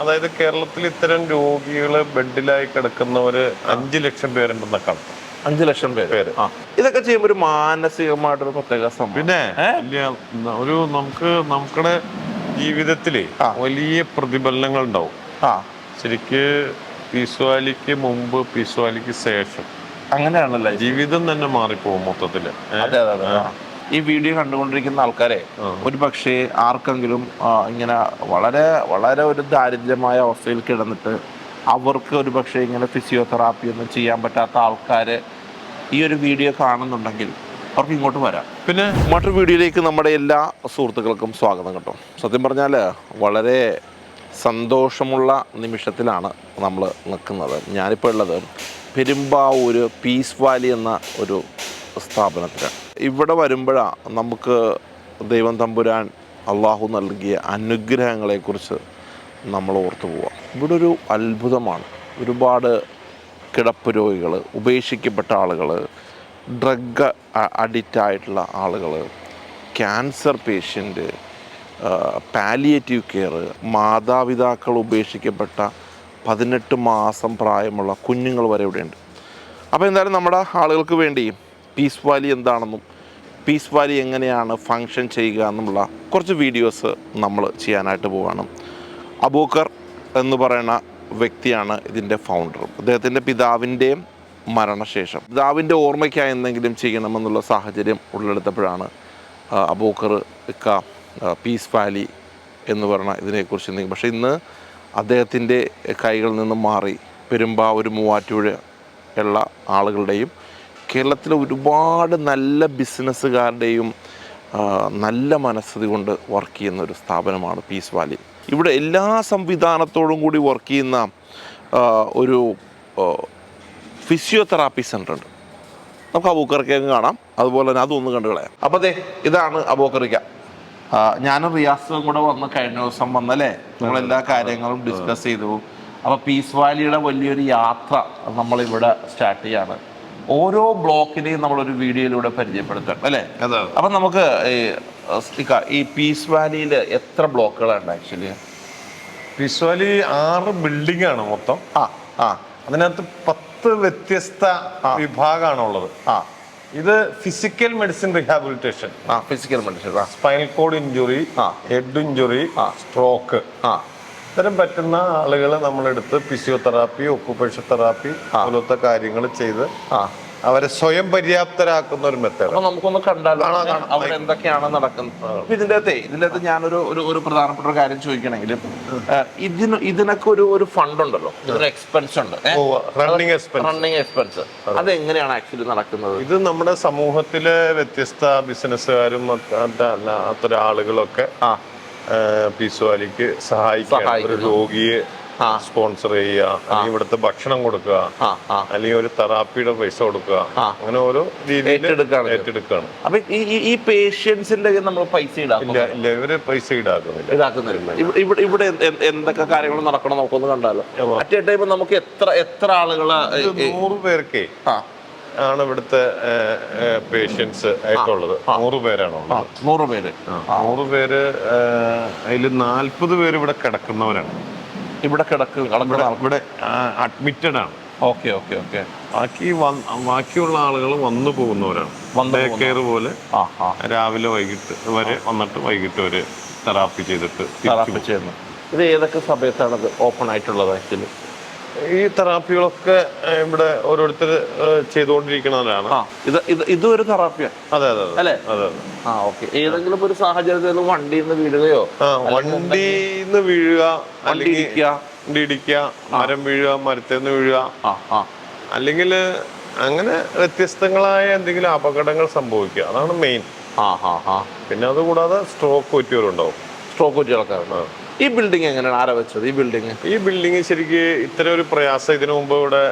അതായത് കേരളത്തിൽ ഇത്തരം രോഗികൾ ബെഡിലായി കിടക്കുന്നവര് അഞ്ചു ലക്ഷം പേരുണ്ടെന്ന കണക്ക്. അഞ്ചു ലക്ഷം പേര്. ഇതൊക്കെ ചെയ്യുമ്പോൾ ഒരു മാനസികമായിട്ടൊരു പ്രത്യേക സംഭവം പിന്നെ ഒരു നമുക്ക് നമ്മുടെ ജീവിതത്തിൽ വലിയ പ്രതിഫലനങ്ങൾ ഉണ്ടാവും. ആ. ശരിക്ക് പീസ്വാലിക്ക് മുമ്പ് പീസ്വാലിക്ക് ശേഷം അങ്ങനെയാണല്ലോ? ജീവിതം തന്നെ മാറിപ്പോകും മൊത്തത്തിൽ. ഈ വീഡിയോ കണ്ടുകൊണ്ടിരിക്കുന്ന ആൾക്കാരെ ഒരു പക്ഷേ ആർക്കെങ്കിലും ഇങ്ങനെ വളരെ വളരെ ഒരു ദാരിദ്ര്യമായ അവസ്ഥയിൽ കിടന്നിട്ട് അവർക്ക് ഒരു പക്ഷേ ഇങ്ങനെ ഫിസിയോതെറാപ്പി ഒന്നും ചെയ്യാൻ പറ്റാത്ത ആൾക്കാർ ഈ ഒരു വീഡിയോ കാണുന്നുണ്ടെങ്കിൽ അവർക്ക് ഇങ്ങോട്ട് വരാം. പിന്നെ മറ്റൊരു വീഡിയോയിലേക്ക് നമ്മുടെ എല്ലാ സുഹൃത്തുക്കൾക്കും സ്വാഗതം കേട്ടോ. സത്യം പറഞ്ഞാൽ വളരെ സന്തോഷമുള്ള നിമിഷത്തിലാണ് നമ്മൾ നിൽക്കുന്നത്. ഞാനിപ്പോൾ ഉള്ളത് പെരുമ്പാവൂർ പീസ് വാലി എന്ന ഒരു സ്ഥാപനത്തിലാണ്. ഇവിടെ വരുമ്പോഴാണ് നമുക്ക് ദൈവം തമ്പുരാൻ അള്ളാഹു നൽകിയ അനുഗ്രഹങ്ങളെക്കുറിച്ച് നമ്മൾ ഓർത്തു പോവാം ഇവിടെ ഒരു അത്ഭുതമാണ്. ഒരുപാട് കിടപ്പ് രോഗികൾ ഉപേക്ഷിക്കപ്പെട്ട ആളുകൾ ഡ്രഗ് അഡിക്റ്റ് ആയിട്ടുള്ള ആളുകൾ ക്യാൻസർ പേഷ്യന്റ് പാലിയേറ്റീവ് കെയർ മാതാപിതാക്കൾ ഉപേക്ഷിക്കപ്പെട്ട പതിനെട്ട് മാസം പ്രായമുള്ള കുഞ്ഞുങ്ങൾ വരെ ഇവിടെയുണ്ട്. അപ്പോൾ എന്തായാലും നമ്മുടെ ആളുകൾക്ക് വേണ്ടി പീസ് വാലി എന്താണെന്നും പീസ് വാലി എങ്ങനെയാണ് ഫങ്ഷൻ ചെയ്യുക എന്നുള്ള കുറച്ച് വീഡിയോസ് നമ്മൾ ചെയ്യാനായിട്ട് പോവുകയാണ് അബൂക്കർ എന്ന് പറയുന്ന വ്യക്തിയാണ് ഇതിന്റെ ഫൗണ്ടർ അദ്ദേഹത്തിന്റെ പിതാവിന്റെയും മരണശേഷം. പിതാവിന്റെ ഓർമ്മയ്ക്കായി എന്തെങ്കിലും ചെയ്യണമെന്നുള്ള സാഹചര്യം ഉള്ളെടുത്തപ്പോഴാണ് അബൂക്കർ ഇക്ക പീസ് വാലി എന്ന് പറഞ്ഞ ഇതിനെക്കുറിച്ച് എന്തെങ്കിലും. പക്ഷേ ഇന്ന് അദ്ദേഹത്തിന്റെ കൈകളിൽ നിന്നും മാറി പെരുമ്പാവൂർ മൂവാറ്റുപുഴ ഉള്ള ആളുകളുടെയും കേരളത്തിലെ ഒരുപാട് നല്ല ബിസിനസ്സുകാരുടെയും നല്ല മനസ്സതി കൊണ്ട് വർക്ക് ചെയ്യുന്ന ഒരു സ്ഥാപനമാണ് പീസ് വാലി. ഇവിടെ എല്ലാ സംവിധാനത്തോടും കൂടി വർക്ക് ചെയ്യുന്ന ഒരു ഫിസിയോതെറാപ്പി സെന്റർ ഉണ്ട് നമുക്ക് അബൂക്കറിക്ക് അങ്ങ് കാണാം. അതുപോലെ തന്നെ അതൊന്ന് കണ്ടു കളയാം. അപ്പോൾ അതെ ഇതാണ് അബൂക്കറിക്ക. ഞാനും റിയാസും കൂടെ വന്ന് കഴിഞ്ഞ ദിവസം വന്നല്ലേ? നമ്മൾ എല്ലാ കാര്യങ്ങളും ഡിസ്കസ് ചെയ്തു. അപ്പോൾ പീസ് വാലിയുടെ വലിയൊരു യാത്ര നമ്മളിവിടെ സ്റ്റാർട്ട് ചെയ്യാണ്. ഓരോ ബ്ലോക്കിനെയും നമ്മളൊരു വീഡിയോയിലൂടെ പരിചയപ്പെടുത്തണം അല്ലേ? അപ്പൊ നമുക്ക് ഈ, പീസ് വാലിയിൽ എത്ര ബ്ലോക്കുകളുണ്ട് ആക്ച്വലി പീസ് വാലി ആറ് ബിൽഡിംഗ് ആണ് മൊത്തം. ആ ആ. അതിനകത്ത് പത്ത് വ്യത്യസ്ത വിഭാഗമാണ് ഉള്ളത് ആ. ഇത് ഫിസിക്കൽ മെഡിസിൻ റീഹാബിലിറ്റേഷൻ ആ physical medicine spinal cord injury ആ. ഹെഡ് ഇഞ്ചുറി ആ. സ്ട്രോക്ക് ആ. ഇത്തരം പറ്റുന്ന ആളുകളെ നമ്മളെടുത്ത് ഫിസിയോതെറാപ്പി ഒക്കുപേഷൻ തെറാപ്പി പോലത്തെ കാര്യങ്ങൾ ചെയ്ത് അവരെ സ്വയം പര്യാപ്തരാക്കുന്ന ഒരു മെത്തേഡ് അപ്പൊ നമുക്കൊന്ന് കണ്ടാലോ? കാണാം, കാണാം. അവിടെ എന്തൊക്കെയാണ് നടക്കുന്നത്? ഇതിന്റെ അകത്തെ ഇതിന്റെ അകത്ത് ഞാനൊരു ഒരു ഒരു പ്രധാനപ്പെട്ട ഒരു കാര്യം ചോദിക്കണമെങ്കിൽ ഇതിന് ഇതിനൊക്കെ ഒരു ഒരു ഫണ്ട് ഉണ്ടല്ലോ? ഒരു എക്സ്പെൻസ് ഉണ്ട്. റണ്ണിങ് എക്സ്പെൻസ് റണ്ണിങ് എക്സ്പെൻസ് അത്. എങ്ങനെയാണ് ആക്ച്വലി നടക്കുന്നത്? ഇത് നമ്മുടെ സമൂഹത്തിലെ വ്യത്യസ്ത ബിസിനസ്സുകാരും അത്തരം ആളുകളൊക്കെ ആ സഹായിക്കുക ഒരു. രോഗിയെ സ്പോൺസർ ചെയ്യുക അല്ലെങ്കിൽ ഇവിടുത്തെ ഭക്ഷണം കൊടുക്കുക അല്ലെങ്കിൽ ഒരു തെറാപ്പിയുടെ പൈസ കൊടുക്കുക അങ്ങനെ ഓരോ ഏറ്റെടുക്കുകയാണ്. അപ്പൊ ഈ പേഷ്യൻസിന്റെ നമ്മൾ പൈസ ഇല്ല ഇല്ല ഇവർ പൈസ ഈടാക്കുന്നില്ല. ഇതാക്കുന്നില്ല ഇവിടെ എന്തൊക്കെ കാര്യങ്ങൾ നടക്കണം? നമുക്കൊന്ന് കണ്ടാലോ. അറ്റ് എ ടൈം നമുക്ക് എത്ര എത്ര ആളുകളെ നൂറ് പേർക്ക് ആണ് ഇവിടുത്തെ പേഷ്യൻസ് ആയിട്ടുള്ളത് നൂറ് പേരാണോ നൂറ് പേര്. നൂറ് പേര് അതിൽ നാൽപ്പത് പേര് ഇവിടെ കിടക്കുന്നവരാണ്. ഇവിടെ കിടക്ക് ഇവിടെ അഡ്മിറ്റഡ് ആണ്. Okay okay okay. ബാക്കി ബാക്കിയുള്ള ആളുകൾ വന്നു പോകുന്നവരാണ്. ഡേ കെയർ പോലെ രാവിലെ വൈകിട്ട് വരെ വന്നിട്ട് വൈകിട്ട് വരെ തെറാപ്പി ചെയ്തിട്ട് തെറാപ്പി ചെയ്യുന്നു. ഇത് ഏതൊക്കെ സമയത്താണ് ഓപ്പൺ ആയിട്ടുള്ളത് ആക്ച്വലി? ഈ തെറാപ്പികളൊക്കെ ഇവിടെ ഓരോരുത്തർ ചെയ്തുകൊണ്ടിരിക്കുന്നവരാണ്. ഇത് ഇത് ഇതൊരു ഒരു തെറാപ്പിയാണ് അതെ അതെ. അല്ലേ? അതെ ആ ഓക്കെ. ഏതെങ്കിലും ഒരു സാഹചര്യത്തിൽ വണ്ടിയിൽ നിന്ന് വീഴുകയോ? ആ വണ്ടിന്ന് വീഴുക വണ്ടി അല്ലെങ്കിൽ ഇടിക്കുക. മരം വീഴുക മരത്തിൽ നിന്ന് വീഴുക അല്ലെങ്കിൽ അങ്ങനെ വ്യത്യസ്തങ്ങളായ എന്തെങ്കിലും അപകടങ്ങൾ സംഭവിക്കുക. അതാണ് മെയിൻ. പിന്നെ അതുകൂടാതെ സ്ട്രോക്ക് പറ്റിയവരുണ്ടാവും. സ്ട്രോക്ക് പറ്റിയ ആൾക്കാരുണ്ട് ഈ ബിൽഡിംഗ് എങ്ങനെയാണ്? ആരാ വെച്ചത് ഈ ബിൽഡിംഗ് ഈ ബിൽഡിംഗ് ശരിക്ക് ഇത്തരം ഒരു പ്രയാസം ഇതിനു മുമ്പ് ഇവിടെ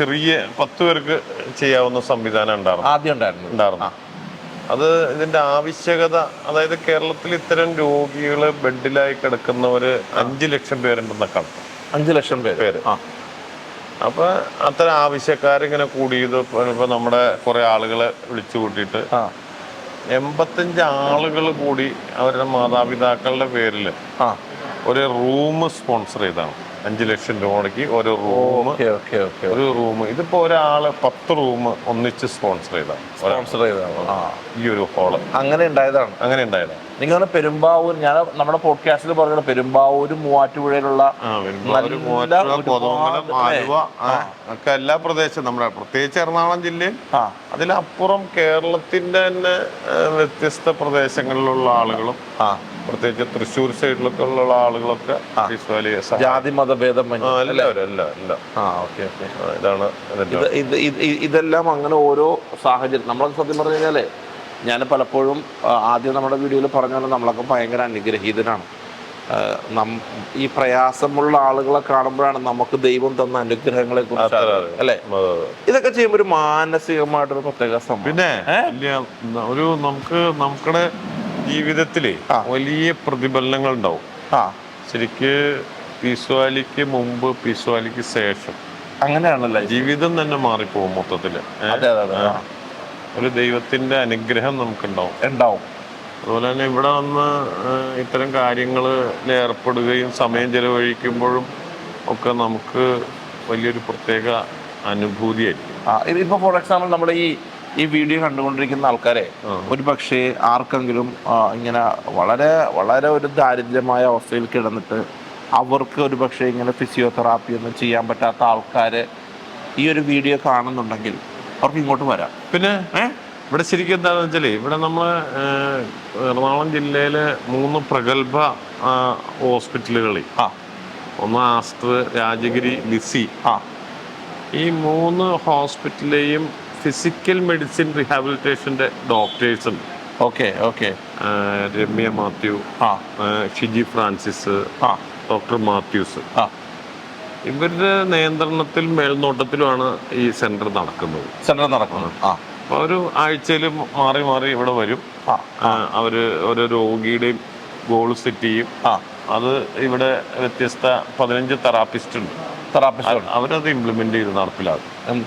ചെറിയ പത്ത് പേർക്ക് ചെയ്യാവുന്ന സംവിധാനം ഉണ്ടായിരുന്നു. ആദ്യം ഉണ്ടായിരുന്നു. ഉണ്ടായിരുന്നു. അത് ഇതിന്റെ ആവശ്യകത അതായത് കേരളത്തിൽ ഇത്തരം രോഗികൾ ബെഡിലായി കിടക്കുന്നവര് അഞ്ചു ലക്ഷം പേരുണ്ടെന്ന കണക്ക്. അഞ്ചു ലക്ഷം പേര്. അപ്പൊ അത്തരം ആവശ്യക്കാരിങ്ങനെ കൂടിയത് ഇപ്പൊ നമ്മുടെ കുറെ ആളുകളെ വിളിച്ചു കൂട്ടിയിട്ട് എൺപത്തഞ്ച് ആളുകൾ കൂടി അവരുടെ മാതാപിതാക്കളുടെ പേരിൽ ഒരു റൂം സ്പോൺസർ ചെയ്താണ്. അഞ്ച് ലക്ഷം രൂപയ്ക്ക് ഒരു റൂം ഒരു റൂം. ഇതിപ്പോ ഒരാൾ പത്ത് റൂം ഒന്നിച്ച് സ്പോൺസർ ചെയ്താണ്. സ്പോൺസർ ചെയ്താണ്. ഈ ഒരു ഹോൾ. അങ്ങനെ ഉണ്ടായതാണ്. അങ്ങനെ ഉണ്ടായതാണ്. നിങ്ങൾ പെരുമ്പാവൂർ ഞാൻ നമ്മുടെ പോഡ്കാസ്റ്റിൽ പറഞ്ഞ പെരുമ്പാവൂർ മൂവാറ്റുപുഴയിലുള്ള ഒക്കെ എല്ലാ പ്രദേശവും നമ്മുടെ പ്രത്യേകിച്ച് എറണാകുളം ജില്ലയിൽ അതിലപ്പുറം കേരളത്തിന്റെ തന്നെ വ്യത്യസ്ത പ്രദേശങ്ങളിലുള്ള ആളുകളും ആ. പ്രത്യേകിച്ച് തൃശ്ശൂർ സൈഡിലൊക്കെ ഉള്ള ആളുകളൊക്കെ. ജാതി മതഭേദം ഇതാണ് ഇതെല്ലാം അങ്ങനെ ഓരോ സാഹചര്യം. നമ്മളൊക്കെ സത്യം പറഞ്ഞു കഴിഞ്ഞാലേ ഞാൻ പലപ്പോഴും ആദ്യം നമ്മുടെ വീഡിയോയിൽ പറഞ്ഞ പോലെ നമ്മളൊക്കെ ഭയങ്കര അനുഗ്രഹീതനാണ്. നം- ഈ പ്രയാസമുള്ള ആളുകളെ കാണുമ്പോഴാണ് നമുക്ക് ദൈവം തന്ന അനുഗ്രഹങ്ങളെ കുറിച്ച് അല്ലെ. ഇതൊക്കെ ചെയ്യുമ്പോൾ ഒരു മാനസികമായിട്ടൊരു പ്രത്യേക സംഭവം പിന്നെ ഒരു നമുക്ക് നമ്മുടെ ജീവിതത്തിൽ വലിയ പ്രതിഫലനങ്ങൾ ഉണ്ടാവും. ആ. ശരിക്ക് പീസ്വാലിക്ക് മുമ്പ് പീസ്വാലിക്ക് ശേഷം അങ്ങനെയാണല്ലോ? ജീവിതം തന്നെ മാറിപ്പോകും മൊത്തത്തിൽ? അതെ അതെ. ഒരു ദൈവത്തിന്റെ അനുഗ്രഹം നമുക്കുണ്ടാവും. ഉണ്ടാവും. അതുപോലെ തന്നെ ഇവിടെ വന്ന് ഇത്തരം കാര്യങ്ങളിൽ ഏർപ്പെടുകയും സമയം ചെലവഴിക്കുമ്പോഴും ഒക്കെ നമുക്ക് വലിയൊരു പ്രത്യേക അനുഭൂതിയായിരിക്കും ഇപ്പൊ ഫോർ എക്സാമ്പിൾ നമ്മുടെ ഈ ഈ വീഡിയോ കണ്ടുകൊണ്ടിരിക്കുന്ന ആൾക്കാരെ. ഒരു പക്ഷേ ആർക്കെങ്കിലും ഇങ്ങനെ വളരെ വളരെ ഒരു ദാരിദ്ര്യമായ അവസ്ഥയിൽ കിടന്നിട്ട് അവർക്ക് ഒരു പക്ഷേ ഇങ്ങനെ ഫിസിയോതെറാപ്പി ഒന്നും ചെയ്യാൻ പറ്റാത്ത ആൾക്കാര് ഈ ഒരു വീഡിയോ കാണുന്നുണ്ടെങ്കിൽ അവർക്ക് ഇങ്ങോട്ട് വരാം. പിന്നെ ഏഹ് ഇവിടെ ശരിക്കും എന്താണെന്ന് വെച്ചാൽ ഇവിടെ നമ്മൾ എറണാകുളം ജില്ലയിലെ മൂന്ന് പ്രഗത്ഭ ഹോസ്പിറ്റലുകളിൽ ആ. ഒന്ന് ആസ്റ്റർ രാജഗിരി ലിസി. ആ. ഈ മൂന്ന് ഹോസ്പിറ്റലിലെയും ഫിസിക്കൽ മെഡിസിൻ റീഹാബിലിറ്റേഷന്റെ ഡോക്ടേഴ്സ് ഉണ്ട് ഓക്കെ. ഓക്കെ രമ്യ മാത്യു ആ, ഷിജി ഫ്രാൻസിസ് ആ. Doctor Mathews. ആ. ഇവരുടെ നിയന്ത്രണത്തിൽ മേൽനോട്ടത്തിലുമാണ് ഈ സെന്റർ നടക്കുന്നത്. സെന്റർ നടക്കുന്നത്. ആ. അപ്പോൾ ഒരു ആഴ്ചയിൽ മാറി മാറി ഇവിടെ വരും. അവർ ഒരു രോഗിയുടെയും ഗോൾ സെറ്റ് ചെയ്യും. അത് ഇവിടെ വ്യത്യസ്ത പതിനഞ്ച് തെറാപ്പിസ്റ്റ് ഉണ്ട്. തെറാപ്പിസ്റ്റ് അവരത് ഇംപ്ലിമെന്റ് ചെയ്ത് നടപ്പിലാക്കും.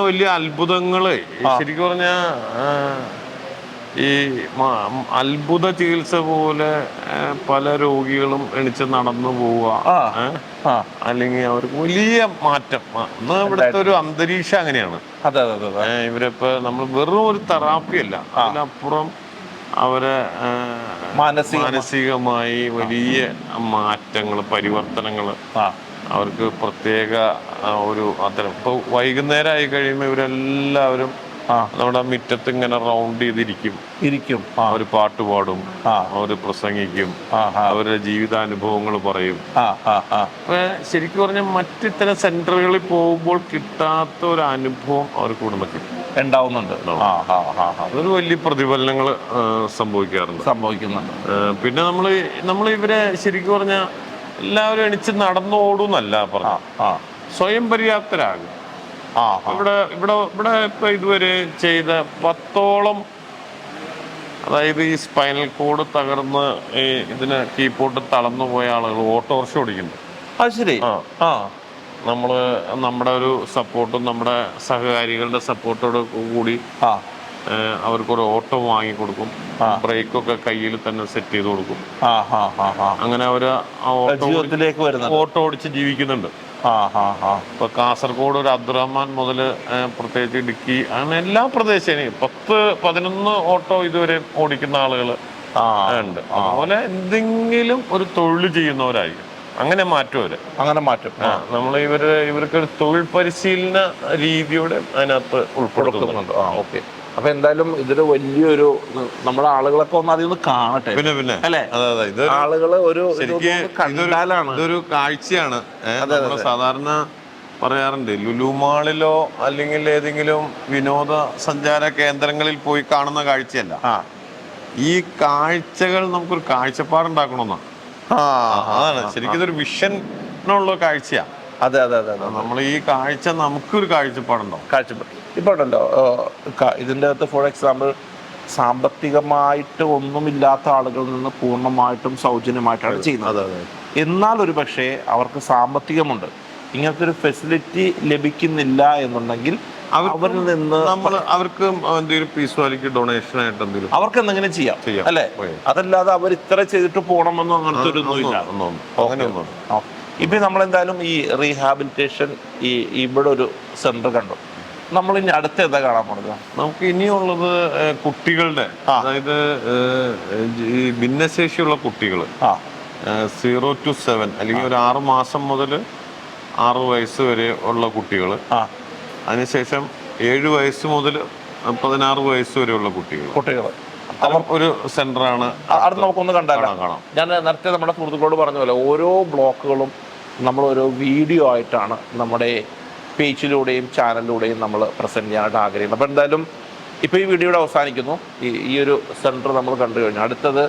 വലിയ അത്ഭുതങ്ങൾ. ശരിക്കും പറഞ്ഞ ഈ അത്ഭുത ചികിത്സ പോലെ പല രോഗികളും എണിച്ച് നടന്നു പോവുക. അല്ലെങ്കിൽ അവർക്ക് വലിയ മാറ്റം. ഇവിടുത്തെ ഒരു അന്തരീക്ഷം അങ്ങനെയാണ്. ഇവരിപ്പോ നമ്മൾ വെറും ഒരു തെറാപ്പി അല്ല. അതിനപ്പുറം അവരെ മാനസികമായി വലിയ മാറ്റങ്ങൾ പരിവർത്തനങ്ങൾ അവർക്ക് പ്രത്യേക ഒരു അത്തരം ഇപ്പൊ വൈകുന്നേരം ആയി കഴിയുമ്പോൾ ഇവരെല്ലാവരും നമ്മുടെ മുറ്റത്ത് ഇങ്ങനെ റൗണ്ട് ചെയ്തിരിക്കും. ഇരിക്കും. ആ. അവർ പാട്ട് പാടും. അവർ പ്രസംഗിക്കും. അവരുടെ ജീവിതാനുഭവങ്ങൾ പറയും. ശരിക്കും പറഞ്ഞാൽ മറ്റിത്തരം സെന്ററുകളിൽ പോകുമ്പോൾ കിട്ടാത്ത ഒരു അനുഭവം അവർക്ക് ഇവിടെ കിട്ടും. ഉണ്ടാവുന്നുണ്ട്. അതൊരു വലിയ പ്രതിഫലനങ്ങൾ സംഭവിക്കാറുണ്ട്. സംഭവിക്കുന്നുണ്ട്. പിന്നെ നമ്മൾ നമ്മൾ ഇവരെ ശരിക്കും പറഞ്ഞാൽ എല്ലാവരും എണിച്ച് നടന്നോടുന്നല്ല പറഞ്ഞു സ്വയം പര്യാപ്തരാകും. ഇവിടെ ഇവിടെ ഇവിടെ ഇപ്പൊ ഇതുവരെ ചെയ്ത പത്തോളം അതായത് ഈ സ്പൈനൽ കോഡ് തകർന്ന് ഈ ഇതിന് കീപ്പോട്ട് തളർന്നു പോയ ആളുകൾ ഓട്ടോറിക്ഷ ഓടിക്കുന്നു. അത് ശരി. ആ. നമ്മൾ നമ്മൾ നമ്മുടെ ഒരു സപ്പോർട്ടും നമ്മുടെ സഹകാരികളുടെ സപ്പോർട്ടോട് കൂടി അവർക്കൊരു ഓട്ടോ വാങ്ങി കൊടുക്കും. ബ്രേക്കൊക്കെ കയ്യിൽ തന്നെ സെറ്റ് ചെയ്ത് കൊടുക്കും. അങ്ങനെ അവർ ആ ഓട്ടോ ഓടിച്ച് ജീവിക്കുന്നുണ്ട്. ഇപ്പൊ കാസർഗോഡ് ഒരു അബ്ദുറഹ്മാൻ മുതൽ പ്രത്യേകിച്ച് ഇടുക്കി അങ്ങനെ എല്ലാ പ്രദേശവും പത്ത് പതിനൊന്ന് ഓട്ടോ ഇതുവരെ ഓടിക്കുന്ന ആളുകൾ ഉണ്ട്. അതുപോലെ എന്തെങ്കിലും ഒരു തൊഴിൽ ചെയ്യുന്നവരായിരിക്കും. അങ്ങനെ മാറ്റും അവർ അങ്ങനെ മാറ്റും. നമ്മൾ ഇവർ ഇവർക്ക് ഒരു തൊഴിൽ പരിശീലന രീതിയോടെ അതിനകത്ത് ഉൾപ്പെടുത്തുന്നുണ്ട്. ഓക്കെ. അപ്പൊ എന്തായാലും ഇതൊരു വലിയൊരു നമ്മുടെ ആളുകളൊക്കെ ഒന്ന് അതിൽ ഒന്ന് കാണട്ടെ. പിന്നെ പിന്നെ. അല്ലേ? ആളുകൾ ഒരു കണ്ടാലാണ്. ഇതൊരു കാഴ്ചയാണ്. സാധാരണ പറയാറുണ്ട് ലുലുമാളിലോ അല്ലെങ്കിൽ ഏതെങ്കിലും വിനോദ സഞ്ചാര കേന്ദ്രങ്ങളിൽ പോയി കാണുന്ന കാഴ്ചയല്ല. ഈ കാഴ്ചകൾ നമുക്കൊരു കാഴ്ചപ്പാടുണ്ടാക്കണമെന്നാണ് അതാണ്. ശരിക്കും ഇതൊരു വിഷനുള്ള കാഴ്ചയാ. അതെ അതെ അതെ നമ്മൾ ഈ കാഴ്ച നമുക്കൊരു കാഴ്ചപ്പാടുണ്ടാവും. കാഴ്ചപ്പാട്. ഇപ്പൊ ഉണ്ടല്ലോ ഇതിന്റെ ഇതിന്റെ അകത്ത് ഫോർ എക്സാമ്പിൾ സാമ്പത്തികമായിട്ട് ഒന്നുമില്ലാത്ത ആളുകളിൽ നിന്ന് പൂർണമായിട്ടും സൗജന്യമായിട്ടാണ് ചെയ്യുന്നത്. എന്നാൽ ഒരു പക്ഷേ അവർക്ക് സാമ്പത്തികമുണ്ട്. ഇങ്ങനത്തെ ഒരു ഫെസിലിറ്റി ലഭിക്കുന്നില്ല എന്നുണ്ടെങ്കിൽ അവരിൽ നിന്ന് നമ്മൾ അവർക്ക് എന്തെങ്കിലും ഡൊണേഷൻ ആയിട്ട് എന്തെങ്കിലും അവർക്ക് എന്തെങ്കിലും ചെയ്യാം. അല്ലെ? അതല്ലാതെ അവർ ഇത്ര ചെയ്തിട്ട് പോകണമെന്നോ അങ്ങനത്തെ ഒരു ഇതും ഇല്ല ഒന്നും- ഒന്നും- അങ്ങനെയൊന്നും ഇപ്പൊ നമ്മളെന്തായാലും ഈ റീഹാബിലിറ്റേഷൻ ഈ ഇവിടെ ഒരു സെന്റർ കണ്ടു. നമ്മൾ ഇനി അടുത്ത എന്താ കാണാൻ പോകുന്നത് നമുക്ക് ഇനിയുള്ളത് കുട്ടികളുടെ അതായത് ഈ ഭിന്നശേഷിയുള്ള കുട്ടികൾ സീറോ ടു സെവൻ അല്ലെങ്കിൽ ഒരു ആറ് മാസം മുതൽ ആറ് വയസ്സ് വരെ ഉള്ള കുട്ടികൾ അതിനുശേഷം ഏഴ് വയസ്സ് മുതൽ പതിനാറ് വയസ്സ് വരെയുള്ള കുട്ടികൾ കുട്ടികൾ ഒരു സെന്ററാണ് അത് നമുക്കൊന്ന് കണ്ടാലോ? കാണാം കാണാം. ഞാൻ നേരത്തെ നമ്മുടെ സുഹൃത്തുക്കളോട് പറഞ്ഞ പോലെ ഓരോ ബ്ലോക്കുകളും നമ്മൾ ഓരോ വീഡിയോ ആയിട്ടാണ് നമ്മുടെ പേജിലൂടെയും ചാനലിലൂടെയും നമ്മൾ പ്രസന്റ് ചെയ്യാനായിട്ട് ആഗ്രഹിക്കുന്നത് അപ്പോൾ എന്തായാലും ഇപ്പോൾ ഈ വീഡിയോയുടെ അവസാനിക്കുന്നു. ഈ ഈ ഒരു സെന്റർ നമ്മൾ കണ്ടു കഴിഞ്ഞു. അടുത്തത്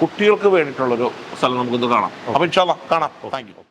കുട്ടികൾക്ക് വേണ്ടിയിട്ടുള്ളൊരു സ്ഥലം നമുക്കൊന്ന് കാണാം. അപ്പോൾ ഇൻഷാല്ല കാണാം. Thank you